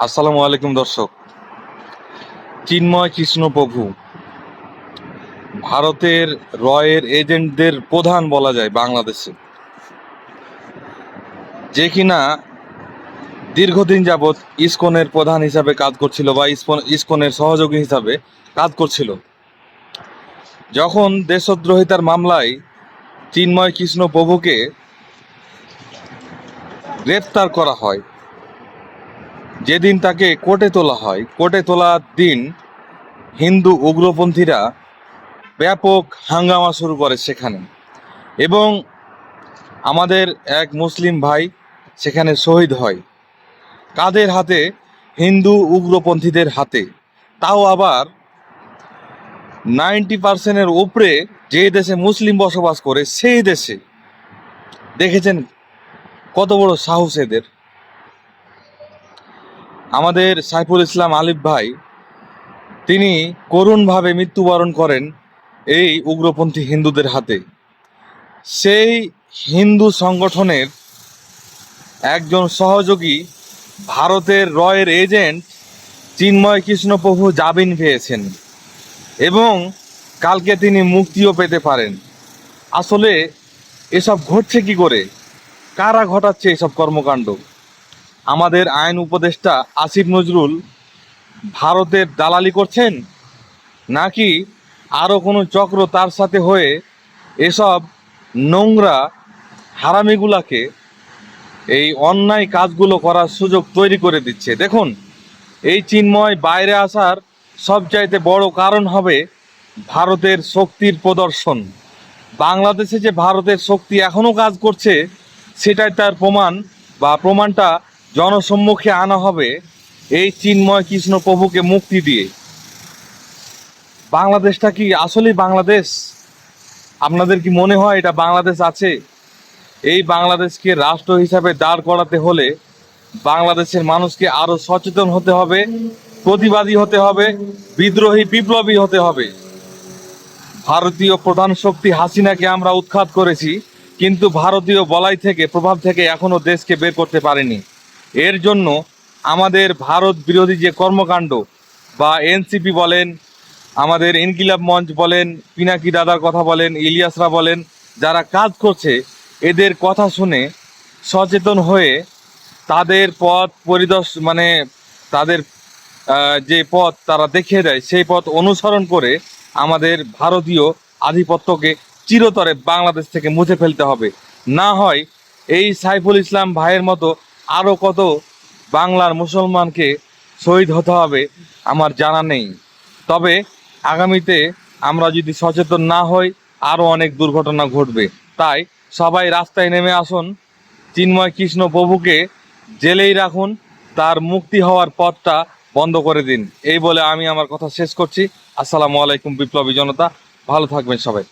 আসসালামু আলাইকুম দর্শক। চিন্ময় কৃষ্ণ প্রভু। ভারতের রয়ের এজেন্টদের প্রধান বলা যায় বাংলাদেশে। যে কিনা দীর্ঘদিন যাবৎ ইসকনের প্রধান হিসাবে কাজ করছিল বা ইসকন- ইসকনের সহযোগী হিসাবে কাজ করছিল। যখন দেশদ্রোহিতার মামলায় চিন্ময় কৃষ্ণ প্রভুকে গ্রেপ্তার করা হয় যেদিন তাকে কোর্টে তোলা হয়, কোর্টে তোলার দিন হিন্দু উগ্রপন্থীরা ব্যাপক হাঙ্গামা শুরু করে সেখানে। এবং আমাদের এক মুসলিম ভাই সেখানে শহীদ হয়। কাদের হাতে? হিন্দু উগ্রপন্থীদের হাতে। তাও আবার নাইনটি পার্সেন্টের উপরে যে দেশে মুসলিম বসবাস করে, সেই দেশে। দেখেছেন কত বড় সাহস এদের। আমাদের সাইফুল ইসলাম আলিফ ভাই, তিনি করুণভাবে মৃত্যুবরণ করেন এই উগ্রপন্থী হিন্দুদের হাতে। সেই হিন্দু সংগঠনের একজন সহযোগী ভারতের রয়ের এজেন্ট চিন্ময় কৃষ্ণপ্রভু জামিন পেয়েছেন এবং কালকে তিনি মুক্তিও পেতে পারেন। আসলে এসব ঘটছে কি করে? কারা ঘটাচ্ছে এসব কর্মকাণ্ড? আমাদের আইন উপদেষ্টা আসিফ নজরুল ভারতের দালালি করছেন? নাকি আরও কোনো চক্র তার সাথে হয়ে এসব নোংরা হারামিগুলাকে এই অন্যায় কাজগুলো করার সুযোগ তৈরি করে দিচ্ছে? দেখুন, এই চিন্ময় বাইরে আসার সবচাইতে বড় কারণ হবে ভারতের শক্তির প্রদর্শন। বাংলাদেশে যে ভারতের শক্তি এখনও কাজ করছে, সেটাই তার প্রমাণ বা প্রমাণটা জনসম্মুখে আনা হবে এই চিন্ময় কৃষ্ণ প্রভুকে মুক্তি দিয়ে। বাংলাদেশটা কি আসলেই বাংলাদেশ? আপনাদের কি মনে হয় এটা বাংলাদেশ আছে? এই বাংলাদেশকে রাষ্ট্র হিসাবে দাঁড় করাতে হলে বাংলাদেশের মানুষকে আরও সচেতন হতে হবে, প্রতিবাদী হতে হবে, বিদ্রোহী, বিপ্লবী হতে হবে। ভারতীয় প্রধান শক্তি হাসিনাকে আমরা উৎখাত করেছি, কিন্তু ভারতীয় বলাই থেকে, প্রভাব থেকে এখনও দেশকে বের করতে পারেনি। এর জন্য আমাদের ভারত বিরোধী যে কর্মকাণ্ড বা এনসিপি বলেন, আমাদের ইনকিলাব মঞ্চ বলেন, পিনাকি দাদার কথা বলেন, ইলিয়াসরা বলেন, যারা কাজ করছে, এদের কথা শুনে সচেতন হয়ে তাদের পথ পরিদর্শ মানে তাদের যে পথ তারা দেখিয়ে দেয়, সেই পথ অনুসরণ করে আমাদের ভারতীয় আধিপত্যকে চিরতরে বাংলাদেশ থেকে মুছে ফেলতে হবে। না হয় এই সাইফুল ইসলাম ভাইয়ের মতো আরও কত বাংলার মুসলমানকে শহীদ হতে হবে আমার জানা নেই। তবে আগামীতে আমরা যদি সচেতন না হই আরও অনেক দুর্ঘটনা ঘটবে। তাই সবাই রাস্তায় নেমে আসুন। চিন্ময় কৃষ্ণ প্রভুকে জেলেই রাখুন। তার মুক্তি হওয়ার পথটা বন্ধ করে দিন। এই বলে আমি আমার কথা শেষ করছি। আসসালামু আলাইকুম, বিপ্লবী জনতা। ভালো থাকবেন সবাই।